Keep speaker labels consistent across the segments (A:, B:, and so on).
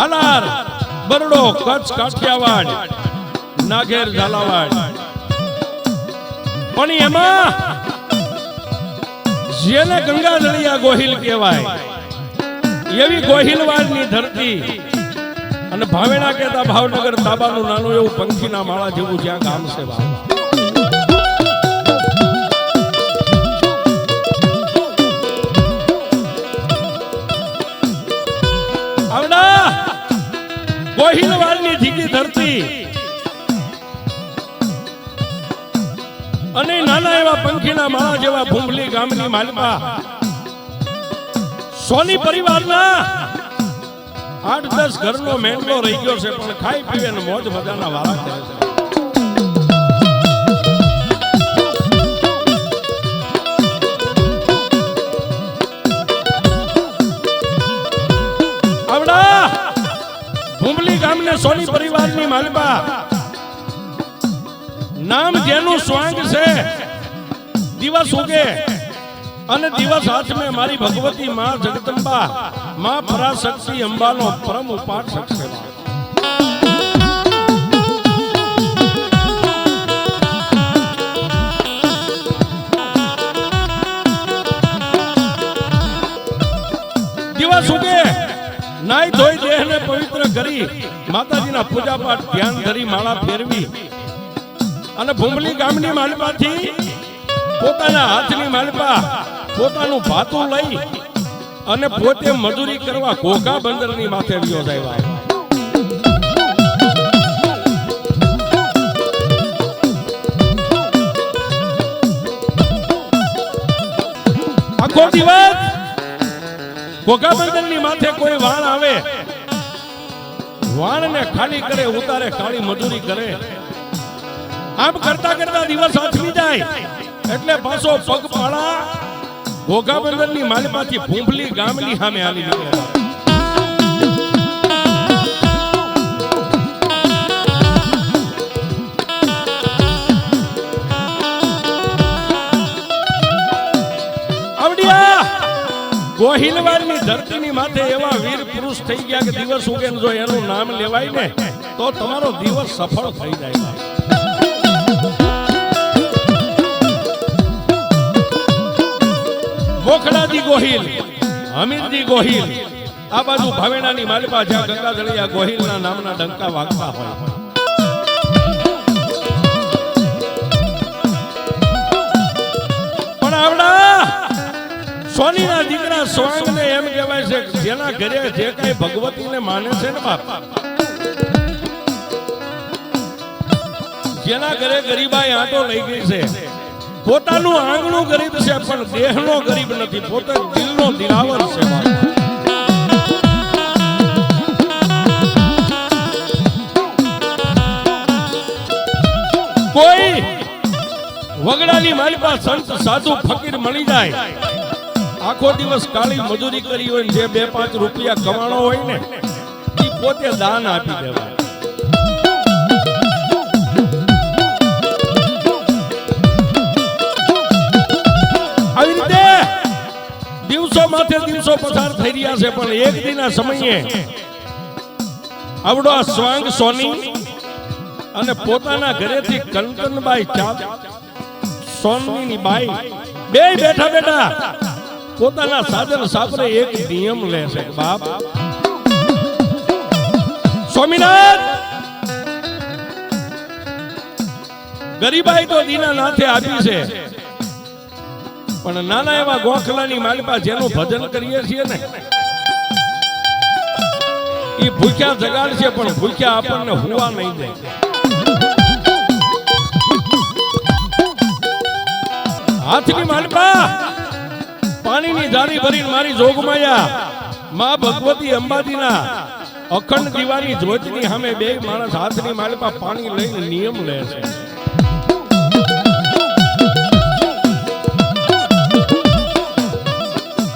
A: હાલાર, બરડો, કચ્છ, કાઠિયાવાડ, નાગેર, ઝાલાવાડ પણ એમાં જેને ગંગાજળિયા ગોહિલ કહેવાય, એવી ગોહિલવાડની ધરતી અને ભાવેણા કહેતા ભાવનગર તાબાનું નાનું એવું પંખીના માળા જેવું જ્યાં ગામ છે બાપ. ગોહિલવાડની ઢીકી ધરતી. અને નાના એવા પંખીના માળા જેવા ભૂંગલી ગામની માલિકા. સોની પરિવારના આઠ દસ ઘરનો મેંડલો રહી ગયો છે, પણ ખાઈ પીવે મોજ મજાના વાળા કરે છે. ગામને સોની પરિવારની માલપા નામ જેનું સ્વાંગ છે. દિવસ ઉગે. અને દિવસ હાથ મેં મારી ભગવતી માં જગદંબા. માં પરાશક્તિ અંબાનો પરમ ઉપાસક છે. દેહને પવિત્ર કરી માતાજીના પૂજા પાઠ ધ્યાન ધરી માળા ફેરવી અને ભૂમલી ગામની માલપાથી પોતાના હાથની માલપા પોતાનું ભાતું લઈ અને પોતે મજૂરી કરવા ઘોઘા બંદરની માથે વ્યો આખો દિવસ ઘોઘા બંદરની માથે કોઈ વાણ આવે વાણને ખાલી કરે, ઉતારે કાળી મજૂરી કરે. આમ કરતા કરતા દિવસ આથમી જાય. એટલે પાછો પગપાળા ઘોઘા બંદરની માલમાંથી ભૂંભલી ગામની સામે હાલી નીકળે ગોહિલવાડની ધરતીની માથે એવા વીર થઈ ગયા કે દિવસ ઉગે જો એનું નામ લેવાય ને, તો તમારો દિવસ સફળ થઈ જાય. મોખડાજી ગોહિલ હમીરજી ગોહિલ, આ બાજુ ભાવેણાની માલિપા જ્યાં ગંગાધળિયા ગોહિલના નામના ડંકા વાગતા હોય. સોનીના દીકરા સ્વાંગને એમ કહેવાય છે જેના ઘરે જે કઈ ભગવતીને માને છે ને બાપ, જેના ઘરે ગરીબાઈ આંટો લઈ ગઈ છે. પોતાનું આંગણું ગરીબ છે, પણ દેહનો ગરીબ નથી, પોતે દિલનો દિલાવર છે કોઈ વગડાની માલિપા સંત સાધુ ફકીર મળી જાય. આખો દિવસ કાળી મજૂરી કરી હોય જે બે પાંચ રૂપિયા કમાણો હોય ને એ પોતે દાન આપી છે, પણ એક દિના સમયે આવડો આ સ્વાંગ સોની અને પોતાના ઘરેથી કંકનબાઈ ચાપ સોનની બાઈ બે બેઠા બેઠા પોતાના સાધન સાપરે એક નિયમ લે છે. બાપ સ્વામિનાથ ગરીબાઈ તો દીના નાથે આપી છે. પણ નાના એવા ગોખલાની માલિપા જેનું ભજન કરીએ છીએ ને એ ભૂખ્યા જગાડશે, પણ ભૂખ્યા આપણને હુવા નહીં દે. હાથની માલપા પાણીની જાળી ભરીને મારી જોગમાયા માં ભગવતી અંબાજીના અખંડ દીવાની જ્યોતિની સામે બે માણસ હાથની માલપા પાણી લઈને નિયમ લે છે.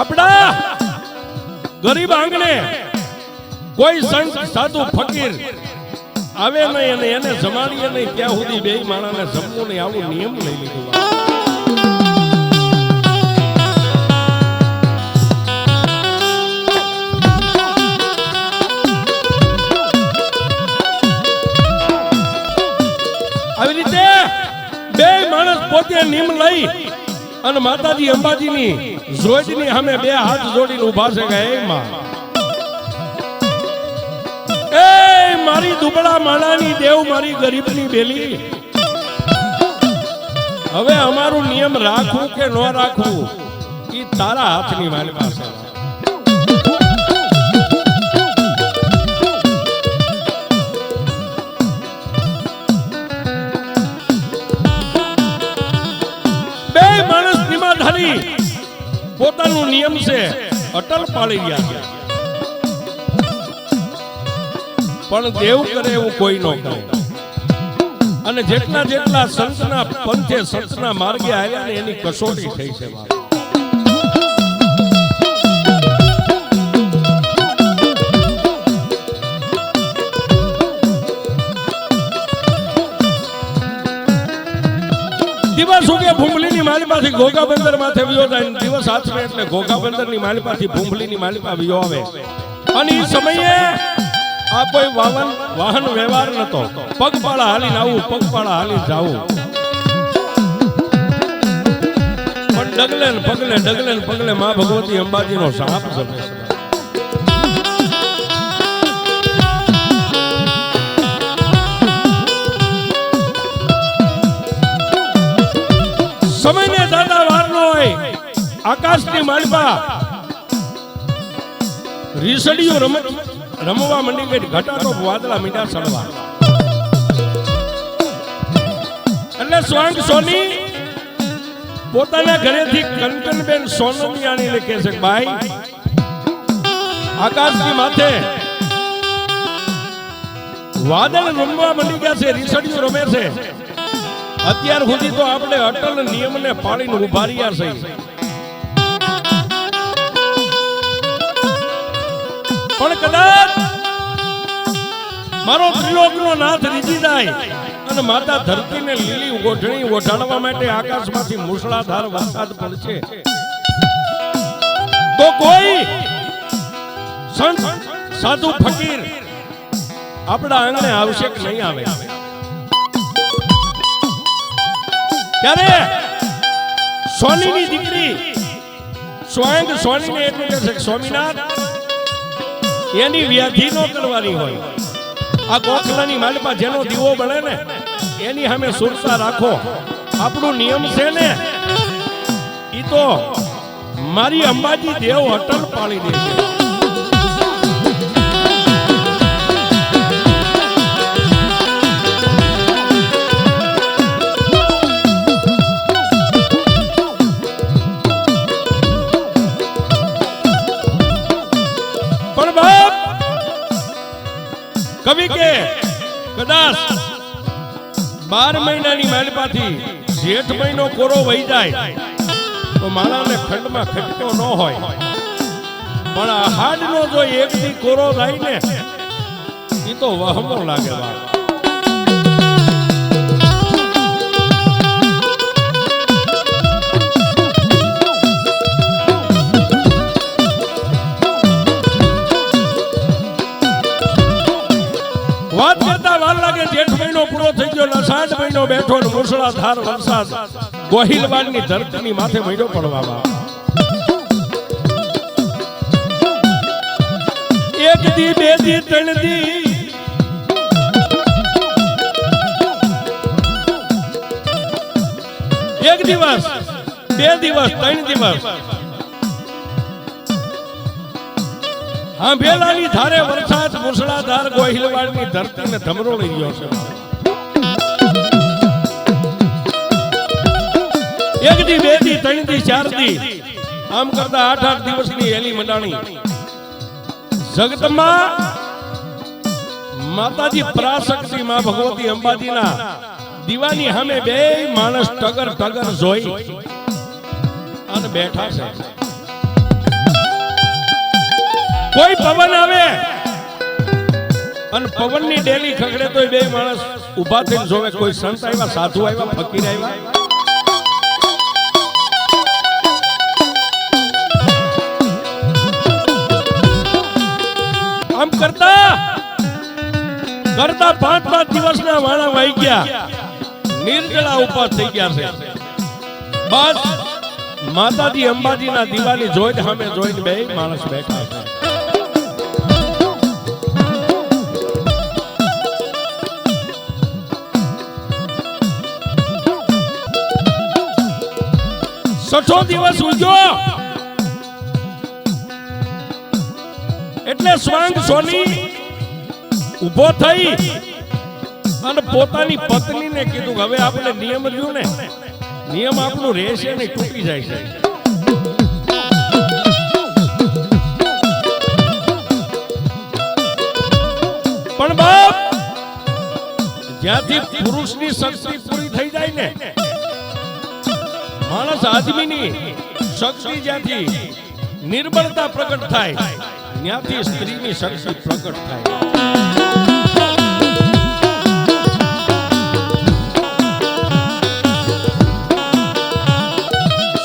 A: આપડા ગરીબ આંગણે કોઈ સંત, સાધુ, ફકીર આવે નહીં અને એને જમાડીએ નહીં, ત્યાં સુધી બે માણસને જમવું નહીં, આવું નિયમ લઈ લીધું. અને માતાજી અંબાજીની જોજની સામે બે હાથ જોડીને ઊભા છે કે, એ મારી દુબળા માણાની દેવ મારી ગરીબની બેલી. હવે અમારું નિયમ રાખવું કે ન રાખવું એ તારા હાથની મારી પાસે. નિમાધારી પોતાનું નિયમ છે અટલ પાળી ગયા પણ દેવ કરે એવું કોઈ ન કરે. અને જેટલા જેટલા સંતના પંથે સંતના માર્ગે આવ્યા ને એની કસોટી થઈ છે બાપ. દિવસ ઉગે ભૂંગળીની માલિપાથી ગોગા બંદર માથે વિયો જાય દિવસ આથમે એટલે ઘોઘા બંદરની માલિપાથી ભૂંગળીની માલિપા વિયો આવે. અને એ સમયે આ કોઈ વાહન વાહન વ્યવહાર નતો. પગપાળા હાલીને આવું, પગપાળા હાલી જાવું. પણ ડગલે ને પગલે, ડગલે ને પગલે મા ભગવતી અંબાજીનો સાપ જમે સમયને દાદા વાર નો હોય, આકાશની માલિપા રીસડીઓ રમ રમવા મંડી ગઈ, ઘટાડો વાદળા મીઠા સડવા એટલે સ્વાંગ સોની પોતાના ઘરેથી કંકનબેન સોનમિયાણીને કહે છે ભાઈ ભાઈ આકાશની માથે વાદળ રમવા મંડી ગયા છે, રીસડીઓ રમે છે. અત્યાર સુધી તો આપણે અટલ નિયમને પાળીને ઊભા રહ્યા છે. પણ કદાચ મારો ત્રિલોકનો નાથ રીજી અને માતા ધરતીને લીલી ઓઢણી ઓઢાડવા માટે આકાશમાંથી મુસળાધાર વરસાદ પડશે. તો કોઈ સંત સાધુ ફકીર આપણા આંગણે આવશે કે નહીં આવે? ત્યારે સોનીની દીકરી સ્વયં સોનીને એટલું કહે છે સ્વામિનાથ, એની વ્યાધિ નો કરવાની હોય. આ ગોખલાની માલમાં જેનો દીવો બળે ને, એની સામે સુરતા રાખો. આપણું નિયમ છે ને એ તો મારી અંબાજી દેવ અટલ પાળી દે કદાચ બાર મહિનાની માલપાથી જેઠ મહિનો કોરો વહી જાય, તો માણાને ખંડમાં ખટકો ન હોય. પણ આહાડનો જો એકથી કોરો થાય ને એ તો વહમો લાગે વાત મહિનો પૂરો થઈ ગયો, લસાડ મહિનો બેઠો ને વરસાદ. ગોહિલવાડની ધરતીની માથે મહિનો પડવામાં. એક દી, બે દી, ત્રણ દી. એક દિવસ, બે દિવસ, ત્રણ દિવસ. હા ભેલાની ધારે વરસાદ મુસળાધાર ગોહિલવાડની ધરતીને ધમરો લઈ ગયો છે. એક દી બે દી ત્રણ દી ચાર દી આમ કરતા આઠ આઠ દિવસની એલી મંડાણી. જગતમાં માતાજી પરાશક્તિ માં ભગવતી અંબાજીના દીવાની સામે બે માણસ ટગર ટગર જોઈ અને બેઠા છે. કોઈ પવન આવે અને પવનની ડેલી ખગડે તો બે માણસ ઊભા થઈને જોવે, કોઈ સંત આવ્યા, સાધુ આવ્યા, ફકીર આવ્યા. કરતા? કરતા પાંચ પાંચ દિવસના વાણા વાઈ ગયા. નિર્જળા ઉપાસ થઈ ગયા છે. બસ, માતાજી અંબાજીના દિવાળી જોઈ સામે જોઈને બે માણસ બેઠા છે. છઠ્ઠો દિવસ ઉજ્યો એટલે સ્વાંગ સોની ઊભો થઈ અને પોતાની પત્નીને કીધું હવે આપણે નિયમ રહ્યું ને, નિયમ આપણું રહેશે ને તૂટી જાય છે. પણ બાપ, જ્યાંથી પુરુષની શક્તિ પૂરી થઈ જાય ને, માણસ આદમીની શક્તિ જ્યાંથી નિર્બળતા પ્રગટ થાય ત્યાંથી સ્ત્રીની શક્તિ પ્રગટ થાય.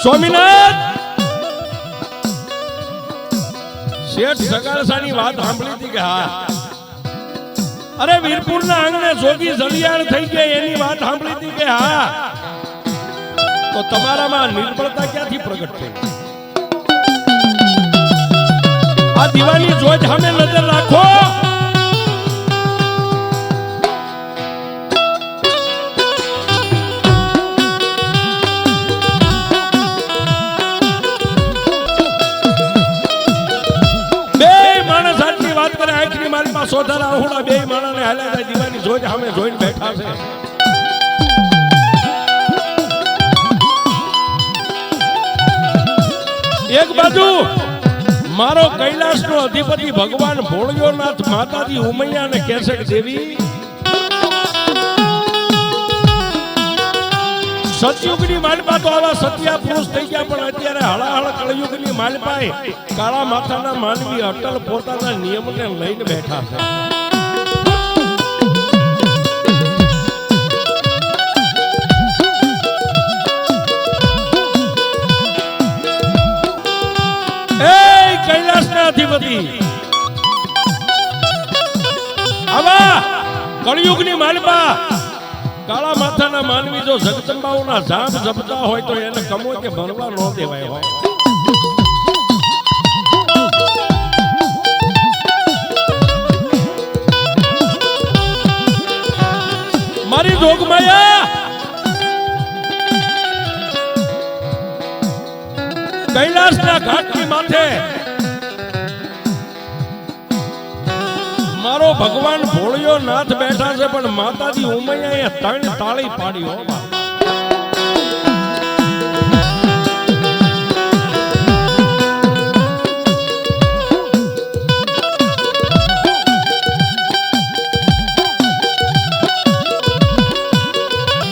A: સ્વામિનાથ શેઠ સગાળસાની વાત સાંભળી હતી કે હા? અરે વીરપુરના આંગણે જોગી જલિયાણ થઈ ગયા, એની વાત સાંભળી હતી કે હા? તો તમારામાં નિર્બળતા ક્યાંથી પ્રગટ થઈ? આ દિવાની જોજ સામે નજર રાખો માણસ મારી પાસે સોધારા આહુડા, બે માણસને હાલ્યા જાય દિવાની જોજ સામે જોઈને બેઠા છે. એક બાજુ મારો કૈલાસ નો અધિપતિ ભગવાન ભોળિયોનાથ માતાજી ઉમૈયા ને કેસક દેવી, સતયુગની માલપા તો આવા સત્યા પુરુષ થઈ ગયા, પણ અત્યારે હળાહળ કળયુગની માલપાએ કાળા માથાના માનવી અટલ પોતાના નિયમને લઈને બેઠા છે. કળિયુગની માલપા કાળા માથાના માનવી જો જગદંબાઓના જામ જપતા હોય તો એને કમો કે ભરવા ન દેવાય હોય. મારી જોગમાયા કૈલાસના ઘાટની માથે મારો ભગવાન ભોળિયો નાથ બેઠા છે, પણ માતાજી ઉમૈયાએ ત્રણ તાળી પાડી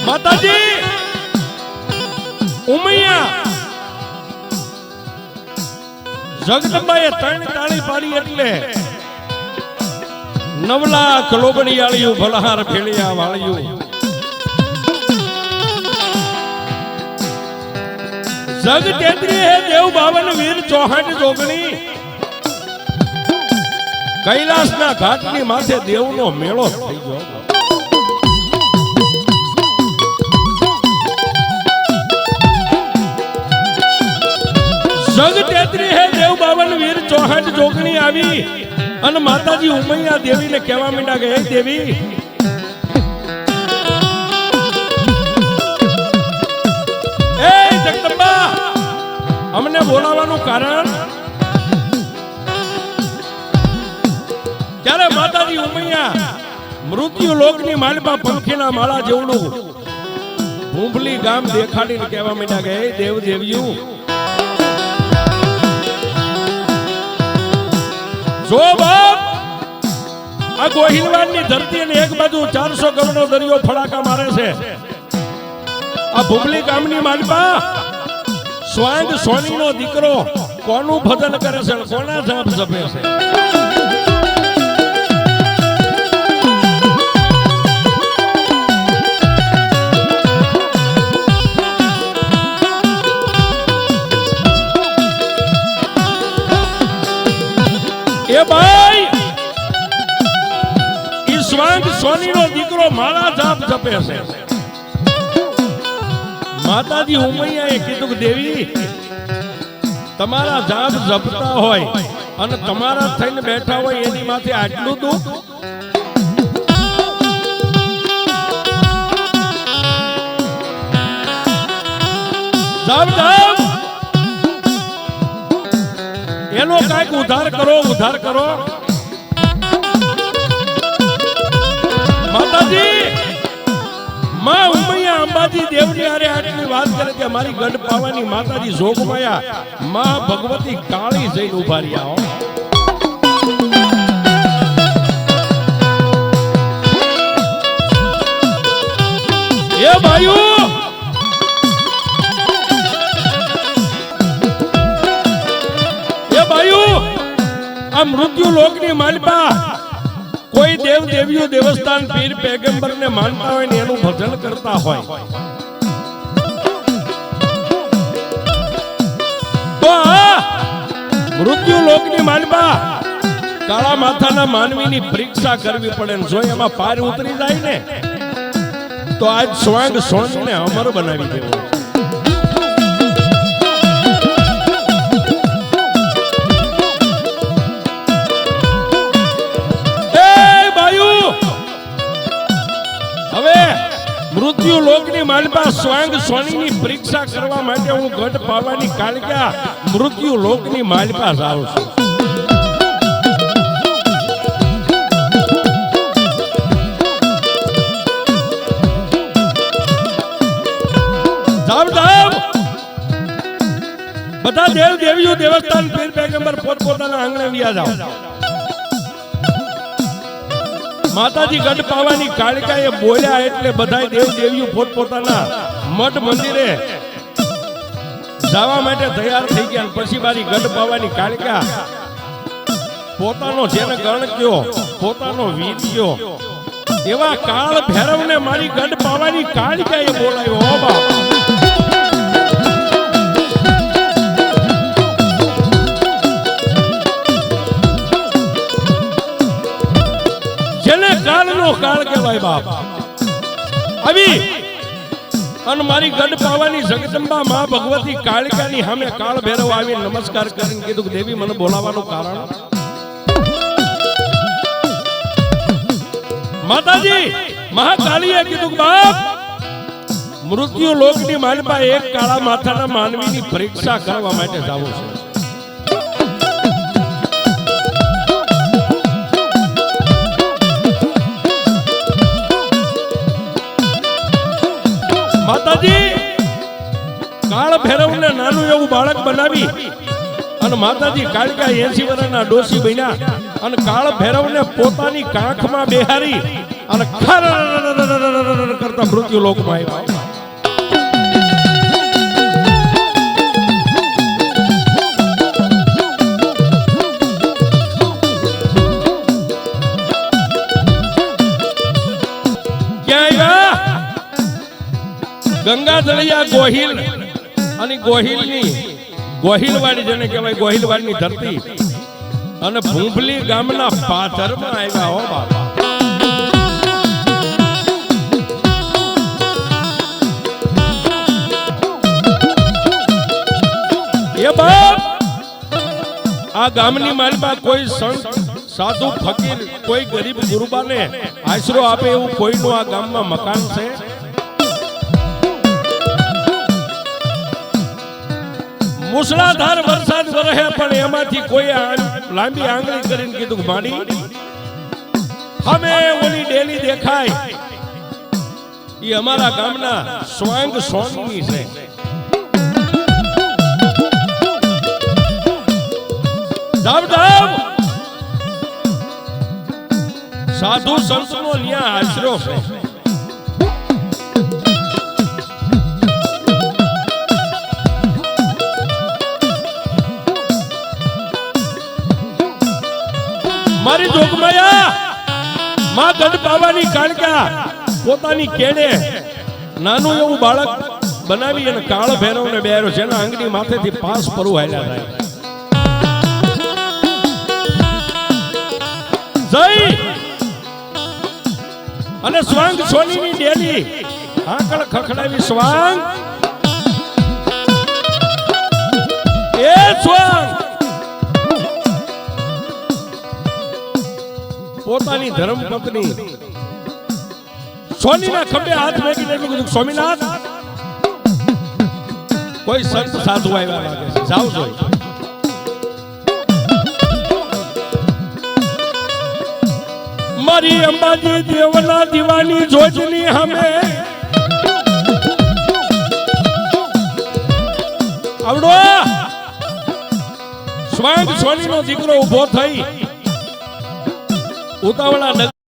A: માતાજી, ઉમૈયા. જગદંબાએ ત્રણ તાળી પાડી એટલે નવલા કલોબડિયાળિયું ભલહાર ફેળિયા વાળિયું જગ તેત્રી હે દેવ બાવન વીર ચોહાટ જોગણી. કૈલાસના ઘાટની માથે દેવનો મેળો થઈ ગયો. જગ તેત્રી હે દેવ બાવન વીર ચોહાટ જોગણી આવી. અને માતાજી ઉમૈયા દેવીને કહેવા માંડ્યા કે દેવી. અમને બોલાવવાનું કારણ? ત્યારે માતાજી ઉમૈયા મૃત્યુ લોકની માલમાં પંખીના માળા જેવડું ભૂંભલી ગામ દેખાડીને કહેવા માંડ્યા કે, હે દેવ દેવ્યું જો બાપ, આ ગોહિલવાડની ધરતી અને એક બાજુ ચારસો કરોડનો દરિયો ફડાકા મારે છે. આ ભૂમલી ગામની માલપા સ્વાંગ સોનીનો દીકરો કોનું ભજન કરે છે કોના જાપ જપે છે? એ ભાઈ? ઈશ્વાંગ સ્વાંગ સોનીનો દીકરો માળા જાપ જપે છે. માતાજી ઉમૈયાએ કીધું દેવી, તમારા જાપ જપતા હોય અને તમારા થઈને બેઠા હોય એની માથે આટલું દુઃખ? જાપ જાપ એનો કાંઈક ઉધાર કરો ઉધાર કરો. માતાજી, માં ઉમૈયા અંબાજી દેવની હારે આટલી વાત કરે કે મારી ગઢ પાવાની માતાજી જોગમાયા માં ભગવતી કાળી જઈને ઊભા રહ્યા એ ભાઈઓ આ મૃત્યુ લોકની માલિકા કોઈ દેવ દેવીઓ દેવસ્થાન પીર પેગંબર ને માનતા હોય ને એનું ભજન કરતા હોય. તો મૃત્યુ લોકની માલિકા કાળા માથાના માનવીની પરીક્ષા કરવી પડે ને જો એમાં પાર ઉતરી જાય ને, તો આજ સ્વાંગ સોનને અમર બનાવી દેવો. માલપા સ્વાંગ સોનીની પરીક્ષા કરવા માટે હું ગઢ પાવાની કાળકા મૃત્યુ લોકની માલપા જાઉં છું બધા દેવ દેવીઓ દેવસ્થાન પીર પેગંબર પોતપોતાના આંગણે વ્યા જાવ માતાજી ગઢ પાવાની એ બોલ્યા એટલે બધાય દેવ દેવીઓ પોતપોતાના મઠ મંદિરે જવા માટે તૈયાર થઈ ગયા પછી મારી ગઢ પાવાની કાળિકા પોતાનો જેને ગણ કયો, પોતાનો વીર કયો, એવા કાળ ભૈરવને મારી ગઢ પાવાની એ બોલાયો બાપ. કાળ કહેવાય બાપ. આવી અને મારી ગઢ પાવાની જગદંબા મા ભગવતી કાળિકાની સામે કાળ ભેરવ આવી નમસ્કાર કરીને કીધું કે દેવી, મને બોલાવાનું કારણ? માતાજી મહાકાળીએ કીધું બાપ, મૃત્યુ લોકની માનપા એક કાળા માથાના માનવીની પરીક્ષા કરવા માટે જાવું છે. માતાજી, કાળ ભેરવને નાનું એવું બાળક બનાવી અને માતાજી કાળકા એસી વર્ષના ડોસી બન્યા અને કાળ ભેરવને પોતાની કાંખમાં બેહારી અને ખર કરતા મૃત્યુ લોકમાં આવ્યા. ગંગા ગોહિલ અને ગોહિલની ગોહિલવાડી જેને કહેવાય ગોહિલવાડીની ધરતી અને ભૂંભલી ગામના પાથરમાં આવ્યા હો બાપા. એ બાપ, આ ગામની માલમાં કોઈ સંત, સાધુ, ફકીર, કોઈ ગરીબ ગુરુબાને આશરો આપે એવું કોઈનું આ ગામમાં મકાન છે? મુસળાધાર વરસાદ વરહે પણ એમાંથી કોઈ લાંબી આંગળી કરીને કીધું માડી, અમે ઓલી ડેલી દેખાય. એ અમારા ગામના સ્વાંગ સોનની છે. સાધુ સંતનો ન્યા આશરો છે. મારી જોગમાયા માં ગઢ પાવાની કાળકા પોતાની કેડે નાનું એવું બાળક બનાવી અને કાળ ભૈરવને બેરો જેના આંગળી માથેથી પાસ પરુ હાલ્યા થાય. જઈ અને સ્વાંગ સોનીની ડેલી આંકળ ખખડાવી સ્વાંગ અંબાની ધર્મપત્ની સોનીના ખંભે હાથ મેગી એટલું કીધું, સ્વામીનાથ, કોઈ સંત સાધુ આવ્યા લાગે જાવ જોઈ મારી અંબાજી દેવના દીવાની જોજની હમે. આવડો. સ્વાંગ સોનીનો દીકરો ઊભો થઈ ઉતાવળા નગર